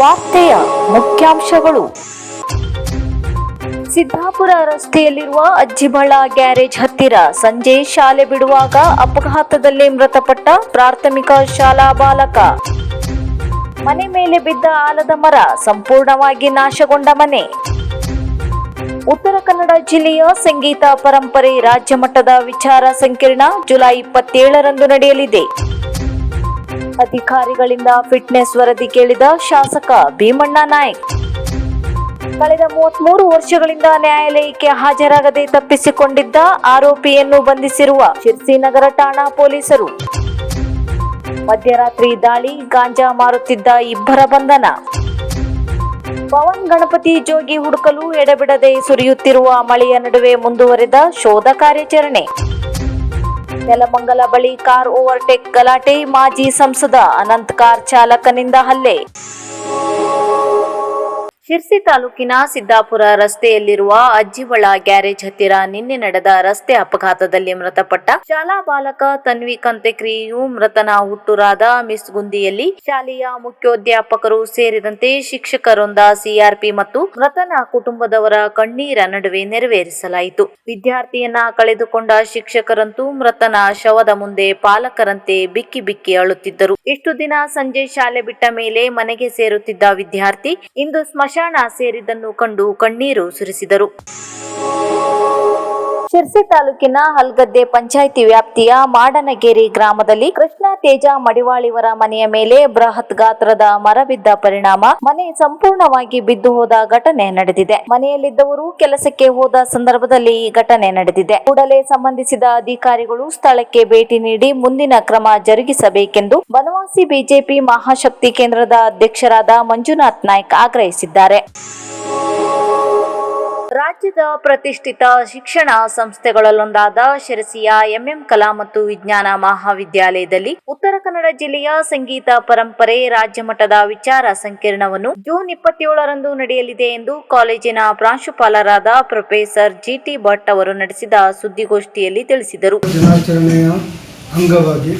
ವಾರ್ತೆಯ ಮುಖ್ಯಾಂಶಗಳು. ಸಿದ್ದಾಪುರ ರಸ್ತೆಯಲ್ಲಿರುವ ಅಜ್ಜಿಬಳ ಗ್ಯಾರೇಜ್ ಹತ್ತಿರ ಸಂಜೆ ಶಾಲೆ ಬಿಡುವಾಗ ಅಪಘಾತದಲ್ಲಿ ಮೃತಪಟ್ಟ ಪ್ರಾಥಮಿಕ ಶಾಲಾ ಬಾಲಕ. ಮನೆ ಮೇಲೆ ಬಿದ್ದ ಆಲದ ಮರ ಸಂಪೂರ್ಣವಾಗಿ ನಾಶಗೊಂಡ ಮನೆ. ಉತ್ತರ ಕನ್ನಡ ಜಿಲ್ಲೆಯ ಸಂಗೀತ ಪರಂಪರೆ ರಾಜ್ಯ ಮಟ್ಟದ ವಿಚಾರ ಸಂಕಿರಣ ಜುಲೈ ಇಪ್ಪತ್ತೇಳರಂದು ನಡೆಯಲಿದೆ. ಅಧಿಕಾರಿಗಳಿಂದ ಫಿಟ್ನೆಸ್ ವರದಿ ಕೇಳಿದ ಶಾಸಕ ಭೀಮಣ್ಣ ನಾಯ್ಕ್. ಕಳೆದ ಮೂವತ್ಮೂರು ವರ್ಷಗಳಿಂದ ನ್ಯಾಯಾಲಯಕ್ಕೆ ಹಾಜರಾಗದೆ ತಪ್ಪಿಸಿಕೊಂಡಿದ್ದ ಆರೋಪಿಯನ್ನು ಬಂಧಿಸಿರುವ ಶಿರ್ಸಿ ನಗರ ಠಾಣಾ ಪೊಲೀಸರು. ಮಧ್ಯರಾತ್ರಿ ದಾಳಿ, ಗಾಂಜಾ ಮಾರುತ್ತಿದ್ದ ಇಬ್ಬರ ಬಂಧನ. ಪವನ್, ಗಣಪತಿ, ಜೋಗಿ ಹುಡುಕಲು ಎಡೆಬಿಡದೆ ಸುರಿಯುತ್ತಿರುವ ಮಳೆಯ ನಡುವೆ ಮುಂದುವರೆದ ಶೋಧ ಕಾರ್ಯಾಚರಣೆ. ನೆಲಮಂಗಲ ಬಳಿ ಕಾರ್ ಓವರ್ಟೇಕ್ ಗಲಾಟೆ ಮಾಜಿ ಸಂಸದ ಅನಂತ್ ಕಾರ್ ಚಾಲಕನಿಂದ ಹಲ್ಲೆ. ಶಿರ್ಸಿ ತಾಲೂಕಿನ ಸಿದ್ದಾಪುರ ರಸ್ತೆಯಲ್ಲಿರುವ ಅಜ್ಜಿವಳ ಗ್ಯಾರೇಜ್ ಹತ್ತಿರ ನಿನ್ನೆ ನಡೆದ ರಸ್ತೆ ಅಪಘಾತದಲ್ಲಿ ಮೃತಪಟ್ಟ ಶಾಲಾ ಬಾಲಕ ತನ್ವಿ ಕಂತೆಕ್ರಿಯು ಮೃತನ ಹುಟ್ಟುರಾದ ಮಿಸ್ ಗುಂದಿಯಲ್ಲಿ ಶಾಲೆಯ ಮುಖ್ಯೋಧ್ಯಾಪಕರು ಸೇರಿದಂತೆ ಶಿಕ್ಷಕರೊಂದ ಸಿಆರ್ಪಿ ಮತ್ತು ಮೃತನ ಕುಟುಂಬದವರ ಕಣ್ಣೀರ ನಡುವೆ ನೆರವೇರಿಸಲಾಯಿತು. ವಿದ್ಯಾರ್ಥಿಯನ್ನ ಕಳೆದುಕೊಂಡ ಶಿಕ್ಷಕರಂತೂ ಮೃತನ ಶವದ ಮುಂದೆ ಪಾಲಕರಂತೆ ಬಿಕ್ಕಿ ಬಿಕ್ಕಿ ಅಳುತ್ತಿದ್ದರು. ಇಷ್ಟು ದಿನ ಸಂಜೆ ಶಾಲೆ ಬಿಟ್ಟ ಮೇಲೆ ಮನೆಗೆ ಸೇರುತ್ತಿದ್ದ ವಿದ್ಯಾರ್ಥಿ, ಇಂದು ಸ್ಮಶಾನ ಸೇರಿದ್ದನ್ನು ಕಂಡು ಕಣ್ಣೀರು ಸುರಿಸಿದರು. ಶಿರ್ಸಿ ತಾಲೂಕಿನ ಹಲ್ಗದ್ದೆ ಪಂಚಾಯಿತಿ ವ್ಯಾಪ್ತಿಯ ಮಾಡನಗೇರಿ ಗ್ರಾಮದಲ್ಲಿ ಕೃಷ್ಣ ತೇಜ ಮಡಿವಾಳಿವರ ಮನೆಯ ಮೇಲೆ ಬೃಹತ್ ಗಾತ್ರದ ಮರ ಬಿದ್ದ ಪರಿಣಾಮ ಮನೆ ಸಂಪೂರ್ಣವಾಗಿ ಬಿದ್ದು ಹೋದ ಘಟನೆ ನಡೆದಿದೆ. ಮನೆಯಲ್ಲಿದ್ದವರು ಕೆಲಸಕ್ಕೆ ಹೋದ ಸಂದರ್ಭದಲ್ಲಿ ಈ ಘಟನೆ ನಡೆದಿದೆ. ಕೂಡಲೇ ಸಂಬಂಧಿಸಿದ ಅಧಿಕಾರಿಗಳು ಸ್ಥಳಕ್ಕೆ ಭೇಟಿ ನೀಡಿ ಮುಂದಿನ ಕ್ರಮ ಜರುಗಿಸಬೇಕೆಂದು ಬನವಾಸಿ ಬಿಜೆಪಿ ಮಹಾಶಕ್ತಿ ಕೇಂದ್ರದ ಅಧ್ಯಕ್ಷರಾದ ಮಂಜುನಾಥ್ ನಾಯ್ಕ ಆಗ್ರಹಿಸಿದ್ದಾರೆ. ರಾಜ್ಯದ ಪ್ರತಿಷ್ಠಿತ ಶಿಕ್ಷಣ ಸಂಸ್ಥೆಗಳಲ್ಲೊಂದಾದ ಶಿರಸಿಯ ಎಂಎಂ ಕಲಾ ಮತ್ತು ವಿಜ್ಞಾನ ಮಹಾವಿದ್ಯಾಲಯದಲ್ಲಿ ಉತ್ತರ ಕನ್ನಡ ಜಿಲ್ಲೆಯ ಸಂಗೀತ ಪರಂಪರೆ ರಾಜ್ಯ ಮಟ್ಟದ ವಿಚಾರ ಸಂಕಿರಣವನ್ನು ಜೂನ್ ಇಪ್ಪತ್ತೇಳರಂದು ನಡೆಯಲಿದೆ ಎಂದು ಕಾಲೇಜಿನ ಪ್ರಾಂಶುಪಾಲರಾದ ಪ್ರೊಫೆಸರ್ ಜಿಟಿ ಭಟ್ ಅವರು ನಡೆಸಿದ ಸುದ್ದಿಗೋಷ್ಠಿಯಲ್ಲಿ ತಿಳಿಸಿದರು. ದಿನಾಚರಣೆಯ ಅಂಗವಾಗಿ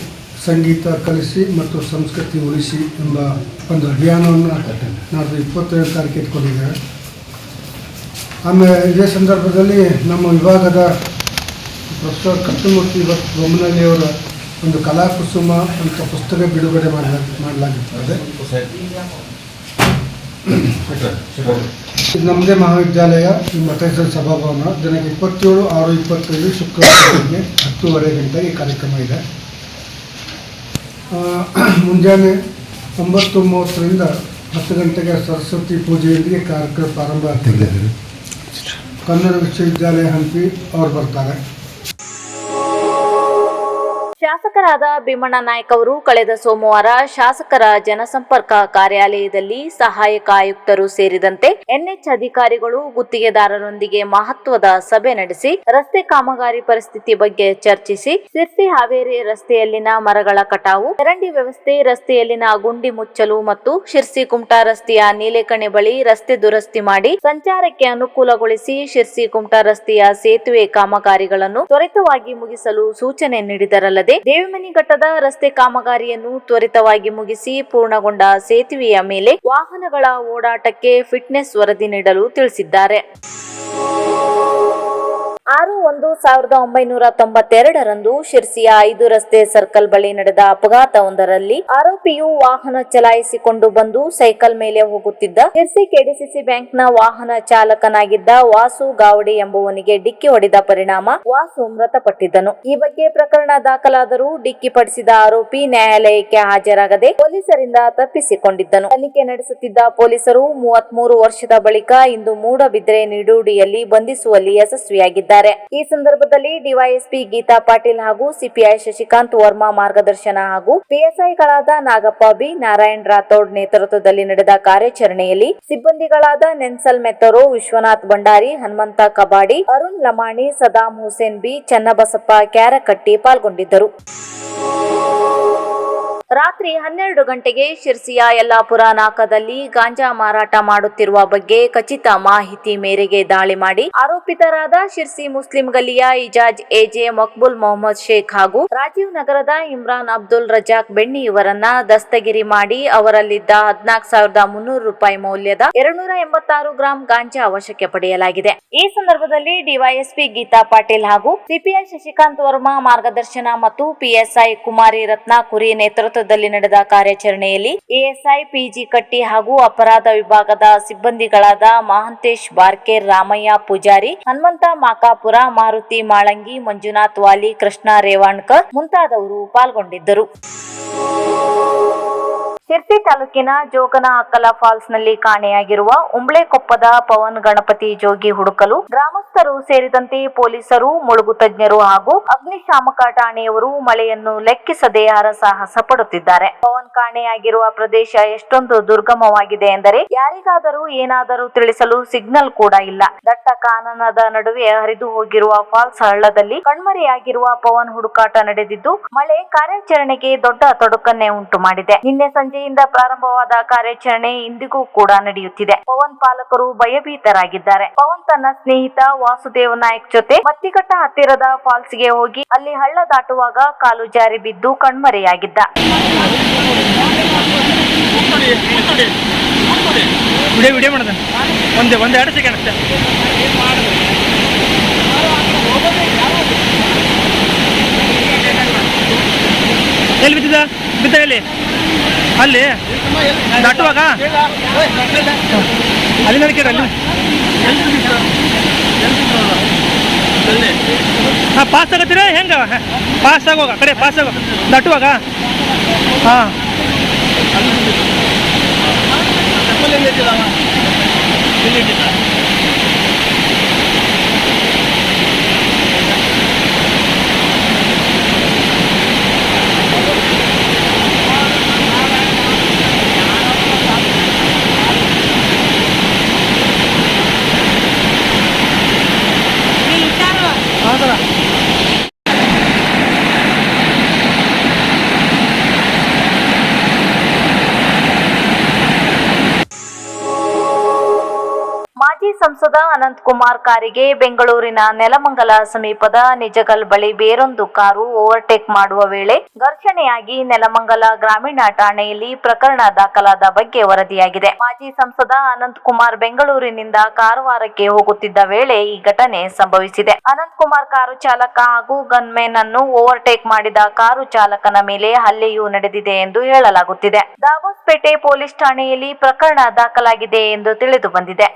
ಸಂಗೀತ ಕಲಿಸಿ ಮತ್ತು ಸಂಸ್ಕೃತಿ ಉಳಿಸಿ ಎಂಬ ಒಂದು ಅಭಿಯಾನವನ್ನು ನಾಡ್ದು ಇಪ್ಪತ್ತೇಳು ತಾರೀಕು ಇಟ್ಕೊಂಡಿದ್ದಾರೆ ಆಮೇಲೆ ಇದೇ ಸಂದರ್ಭದಲ್ಲಿ ನಮ್ಮ ವಿಭಾಗದ ಪ್ರೊಫೆಸರ್ ಕೃಷ್ಣಮೂರ್ತಿ ಬೊಮ್ಮನಹಳ್ಳಿಯವರ ಒಂದು ಕಲಾಕುಸುಮ ಅಂತ ಪುಸ್ತಕ ಬಿಡುಗಡೆ ಮಾಡಲ, ಮಾಡಲಾಗಿರ್ತದೆ. ಇದು ನಮ್ಮದೇ ಮಹಾವಿದ್ಯಾಲಯ ಈ ಮತೇಶ್ವರ ಸಭಾಭವನ. ದಿನಾಂಕ ಇಪ್ಪತ್ತೇಳು, ಆರು, ಇಪ್ಪತ್ತೈದು, ಶುಕ್ರವಾರ ಬೆಳಗ್ಗೆ ಹತ್ತೂವರೆ ಗಂಟೆಗೆ ಈ ಕಾರ್ಯಕ್ರಮ ಇದೆ. ಮುಂಜಾನೆ ಒಂಬತ್ತು ಮೂವತ್ತರಿಂದ ಹತ್ತು ಗಂಟೆಗೆ ಸರಸ್ವತಿ ಪೂಜೆಯೊಂದಿಗೆ ಕಾರ್ಯಕ್ರಮ ಪ್ರಾರಂಭ ಆಗ್ತದೆ. ಕನ್ನಡ ವಿಶ್ವವಿದ್ಯಾಲಯ ಹಂಪಿ ಅವ್ರು ಬರ್ತಾರೆ ಶಾಸಕರಾದ ಭೀಮಣ್ಣ ನಾಯ್ಕ ಅವರು ಕಳೆದ ಸೋಮವಾರ ಶಾಸಕರ ಜನಸಂಪರ್ಕ ಕಾರ್ಯಾಲಯದಲ್ಲಿ ಸಹಾಯಕ ಆಯುಕ್ತರು ಸೇರಿದಂತೆ ಎನ್ಎಚ್ ಅಧಿಕಾರಿಗಳು ಗುತ್ತಿಗೆದಾರರೊಂದಿಗೆ ಮಹತ್ವದ ಸಭೆ ನಡೆಸಿ, ರಸ್ತೆ ಕಾಮಗಾರಿ ಪರಿಸ್ಥಿತಿ ಬಗ್ಗೆ ಚರ್ಚಿಸಿ, ಸಿರ್ಸಿ ಹಾವೇರಿ ರಸ್ತೆಯಲ್ಲಿನ ಮರಗಳ ಕಟಾವು, ಚರಂಡಿ ವ್ಯವಸ್ಥೆ ರಸ್ತೆಯಲ್ಲಿನ ಗುಂಡಿ ಮುಚ್ಚಲು ಮತ್ತು ಶಿರ್ಸಿ ಕುಮಟಾ ರಸ್ತೆಯ ನೀಲೇಕಣೆ ಬಳಿ ರಸ್ತೆ ದುರಸ್ತಿ ಮಾಡಿ, ಸಂಚಾರಕ್ಕೆ ಅನುಕೂಲಗೊಳಿಸಿ ಶಿರ್ಸಿ ಕುಮಟಾ ರಸ್ತೆಯ ಸೇತುವೆ ಕಾಮಗಾರಿಗಳನ್ನು ತ್ವರಿತವಾಗಿ ಮುಗಿಸಲು ಸೂಚನೆ ನೀಡಿದರಲ್ಲದೆ ದೇವಿಮನಿ ಘಟ್ಟದ ರಸ್ತೆ ಕಾಮಗಾರಿಯನ್ನು ತ್ವರಿತವಾಗಿ ಮುಗಿಸಿ ಪೂರ್ಣಗೊಂಡ ಸೇತುವೆಯ ಮೇಲೆ ವಾಹನಗಳ ಓಡಾಟಕ್ಕೆ ಫಿಟ್ನೆಸ್ ವರದಿ ನೀಡಲು ತಿಳಿಸಿದ್ದಾರೆ. ಆರು ಒಂದು ಸಾವಿರದ ಒಂಬೈನೂರ ತೊಂಬತ್ತೆರಡರಂದು ಶಿರ್ಸಿಯ ಐದು ರಸ್ತೆ ಸರ್ಕಲ್ ಬಳಿ ನಡೆದ ಅಪಘಾತವೊಂದರಲ್ಲಿ ಆರೋಪಿಯು ವಾಹನ ಚಲಾಯಿಸಿಕೊಂಡು ಬಂದು ಸೈಕಲ್ ಮೇಲೆ ಹೋಗುತ್ತಿದ್ದ ಶಿರ್ಸಿ ಕೆಡಿಸಿಸಿ ಬ್ಯಾಂಕ್ನ ವಾಹನ ಚಾಲಕನಾಗಿದ್ದ ವಾಸು ಗಾವಡಿ ಎಂಬುವನಿಗೆ ಡಿಕ್ಕಿ ಹೊಡೆದ ಪರಿಣಾಮ ವಾಸು ಮೃತಪಟ್ಟಿದ್ದನು. ಈ ಬಗ್ಗೆ ಪ್ರಕರಣ ದಾಖಲಾದರೂ ಡಿಕ್ಕಿ ಪಡಿಸಿದ ಆರೋಪಿ ನ್ಯಾಯಾಲಯಕ್ಕೆ ಹಾಜರಾಗದೆ ಪೊಲೀಸರಿಂದ ತಪ್ಪಿಸಿಕೊಂಡಿದ್ದನು. ತನಿಖೆ ನಡೆಸುತ್ತಿದ್ದ ಪೊಲೀಸರು ಮೂವತ್ಮೂರು ವರ್ಷದ ಬಳಿಕ ಇಂದು ಮೂಡಬಿದ್ರೆ ನಿಡೂಡಿಯಲ್ಲಿ ಬಂಧಿಸುವಲ್ಲಿ ಯಶಸ್ವಿಯಾಗಿದ್ದಾರೆ. ಈ ಸಂದರ್ಭದಲ್ಲಿ ಡಿವೈಎಸ್ಪಿ ಗೀತಾ ಪಾಟೀಲ್ ಹಾಗೂ ಸಿಪಿಐ ಶಶಿಕಾಂತ್ ವರ್ಮಾ ಮಾರ್ಗದರ್ಶನ ಹಾಗೂ ಪಿಎಸ್ಐಗಳಾದ ನಾಗಪ್ಪ ಬಿ, ನಾರಾಯಣ್ ರಾಥೋಡ್ ನೇತೃತ್ವದಲ್ಲಿ ನಡೆದ ಕಾರ್ಯಾಚರಣೆಯಲ್ಲಿ ಸಿಬ್ಬಂದಿಗಳಾದ ನೆನ್ಸಲ್ ಮೆತ್ತರೋ, ವಿಶ್ವನಾಥ್ ಭಂಡಾರಿ, ಹನುಮಂತ ಕಬಾಡಿ, ಅರುಣ್ ಲಮಾಣಿ ಸದಾಂ ಹುಸೇನ್ ಬಿ, ಚನ್ನಬಸಪ್ಪ ಕ್ಯಾರಕಟ್ಟಿ ಪಾಲ್ಗೊಂಡಿದ್ದರು. ರಾತ್ರಿ ಹನ್ನೆರಡು ಗಂಟೆಗೆ ಶಿರ್ಸಿಯ ಯಲ್ಲಾಪುರ ನಾಕದಲ್ಲಿ ಗಾಂಜಾ ಮಾರಾಟ ಮಾಡುತ್ತಿರುವ ಬಗ್ಗೆ ಖಚಿತ ಮಾಹಿತಿ ಮೇರೆಗೆ ದಾಳಿ ಮಾಡಿ ಆರೋಪಿತರಾದ ಶಿರ್ಸಿ ಮುಸ್ಲಿಂ ಗಲಿಯ ಇಜಾಜ್ ಎಜೆ ಮಕ್ಬುಲ್ ಮೊಹಮ್ಮದ್ ಶೇಖ್ ಹಾಗೂ ರಾಜೀವ್ ನಗರದ ಇಮ್ರಾನ್ ಅಬ್ದುಲ್ ರಜಾಕ್ ಬೆಣ್ಣಿ ಇವರನ್ನ ದಸ್ತಗಿರಿ ಮಾಡಿ ಅವರಲ್ಲಿದ್ದ ಹದಿನಾಲ್ಕು ಸಾವಿರದ ಮುನ್ನೂರು ರೂಪಾಯಿ ಮೌಲ್ಯದ ಎರಡ್ನೂರ ಎಂಬತ್ತಾರು ಗ್ರಾಂ ಗಾಂಜಾ ವಶಕ್ಕೆ ಪಡೆಯಲಾಗಿದೆ. ಈ ಸಂದರ್ಭದಲ್ಲಿ ಡಿವೈಎಸ್ಪಿ ಗೀತಾ ಪಾಟೀಲ್ ಹಾಗೂ ಸಿಪಿಐ ಶಶಿಕಾಂತ್ ವರ್ಮಾ ಮಾರ್ಗದರ್ಶನ ಮತ್ತು ಪಿಎಸ್ಐ ಕುಮಾರಿ ರತ್ನ ಕುರಿ ನೇತೃತ್ವದಲ್ಲಿ ನಡೆದ ಕಾರ್ಯಾಚರಣೆಯಲ್ಲಿ ಎಎಸ್ಐ, ಪಿಜಿ ಕಟ್ಟಿ ಹಾಗೂ ಅಪರಾಧ ವಿಭಾಗದ ಸಿಬ್ಬಂದಿಗಳಾದ ಮಹಾಂತೇಶ್ ಬಾರ್ಕೇರ್ ರಾಮಯ್ಯ ಪೂಜಾರಿ, ಹನುಮಂತ ಮಾಕಾಪುರ, ಮಾರುತಿ ಮಾಳಂಗಿ, ಮಂಜುನಾಥ್ ವಾಲಿ, ಕೃಷ್ಣ ರೇವಾಣ್ಕರ್ ಮುಂತಾದವರು ಪಾಲ್ಗೊಂಡಿದ್ದರು. ತಾಲೂಕಿನ ಜೋಗನ ಅಕ್ಕಲ ಫಾಲ್ಸ್ನಲ್ಲಿ ಕಾಣೆಯಾಗಿರುವ ಉಂಬ್ಳೆಕೊಪ್ಪದ ಪವನ್ ಗಣಪತಿ ಜೋಗಿ ಹುಡುಕಲು ಗ್ರಾಮಸ್ಥರು ಸೇರಿದಂತೆ ಪೊಲೀಸರು, ಮುಳುಗು ತಜ್ಞರು ಹಾಗೂ ಅಗ್ನಿಶಾಮಕ ಠಾಣೆಯವರು ಮಳೆಯನ್ನು ಲೆಕ್ಕಿಸದೆ ಹರಸಾಹಸ ಪಡುತ್ತಿದ್ದಾರೆ. ಪವನ್ ಕಾಣೆಯಾಗಿರುವ ಪ್ರದೇಶ ಎಷ್ಟೊಂದು ದುರ್ಗಮವಾಗಿದೆ ಎಂದರೆ ಯಾರಿಗಾದರೂ ಏನಾದರೂ ತಿಳಿಸಲು ಸಿಗ್ನಲ್ ಕೂಡ ಇಲ್ಲ. ದಟ್ಟ ಕಾನನದ ನಡುವೆ ಹರಿದು ಹೋಗಿರುವ ಫಾಲ್ಸ್ ಹಳ್ಳದಲ್ಲಿ ಕಣ್ಮರೆಯಾಗಿರುವ ಪವನ್ ಹುಡುಕಾಟ ನಡೆದಿದ್ದು, ಮಳೆ ಕಾರ್ಯಾಚರಣೆಗೆ ದೊಡ್ಡ ತೊಡಕನ್ನೇ ಉಂಟು ಮಾಡಿದೆ ನಿನ್ನೆ ಸಂಜೆಯಿಂದ ಪ್ರಾರಂಭವಾದ ಕಾರ್ಯಾಚರಣೆ ಇಂದಿಗೂ ಕೂಡ ನಡೆಯುತ್ತಿದೆ. ಪವನ್ ಪಾಲಕರು ಭಯಭೀತರಾಗಿದ್ದಾರೆ. ಪವನ್ ತನ್ನ ಸ್ನೇಹಿತ ವಾಸುದೇವ್ ನಾಯಕ್ ಜೊತೆ ಮತ್ತಿಕಟ್ಟ ಹತ್ತಿರದ ಫಾಲ್ಸ್ಗೆ ಹೋಗಿ ಅಲ್ಲಿ ಹಳ್ಳ ದಾಟುವಾಗ ಕಾಲು ಜಾರಿ ಬಿದ್ದು ಕಣ್ಮರೆಯಾಗಿದ್ದ. ಎಲ್ಲಿ ಬಿದ್ದಿದ ಬಿದ್ದ ಎಲ್ಲಿ ಅಲ್ಲಿ. ದಟ್ಟುವಾಗ ಅಲ್ಲಿ ನಡಕೆ ಅಲ್ಲಿ. ಹಾಂ ಪಾಸ್ ಆಗತ್ತೀರ? ಹೆಂಗ? ಪಾಸ್ ಆಗೋಗ ಕಡೆ ಪಾಸ್ ಆಗೋ ದಟ್ಟುವಾಗ ಹಾಂ. ಹೌದಲ್ಲ ಮಾಜಿ ಸಂಸದ ಅನಂತ್ ಕುಮಾರ್ ಕಾರಿಗೆ ಬೆಂಗಳೂರಿನ ನೆಲಮಂಗಲ ಸಮೀಪದ ನಿಜಗಲ್ ಬಳಿ ಬೇರೊಂದು ಕಾರು ಓವರ್ಟೇಕ್ ಮಾಡುವ ವೇಳೆ ಘರ್ಷಣೆಯಾಗಿ ನೆಲಮಂಗಲ ಗ್ರಾಮೀಣ ಠಾಣೆಯಲ್ಲಿ ಪ್ರಕರಣ ದಾಖಲಾದ ಬಗ್ಗೆ ವರದಿಯಾಗಿದೆ. ಮಾಜಿ ಸಂಸದ ಅನಂತ್ ಕುಮಾರ್ ಬೆಂಗಳೂರಿನಿಂದ ಕಾರವಾರಕ್ಕೆ ಹೋಗುತ್ತಿದ್ದ ವೇಳೆ ಈ ಘಟನೆ ಸಂಭವಿಸಿದೆ. ಅನಂತ್ ಕುಮಾರ್ ಕಾರು ಚಾಲಕ ಹಾಗೂ ಗನ್ಮೆನ್ ಅನ್ನು ಓವರ್ಟೇಕ್ ಮಾಡಿದ ಕಾರು ಚಾಲಕನ ಮೇಲೆ ಹಲ್ಲೆಯೂ ನಡೆದಿದೆ ಎಂದು ಹೇಳಲಾಗುತ್ತಿದೆ. ದಾಬಸ್ಪೇಟೆ ಪೊಲೀಸ್ ಠಾಣೆಯಲ್ಲಿ ಪ್ರಕರಣ ದಾಖಲಾಗಿದೆ ಎಂದು ತಿಳಿದು ಬಂದಿದೆ.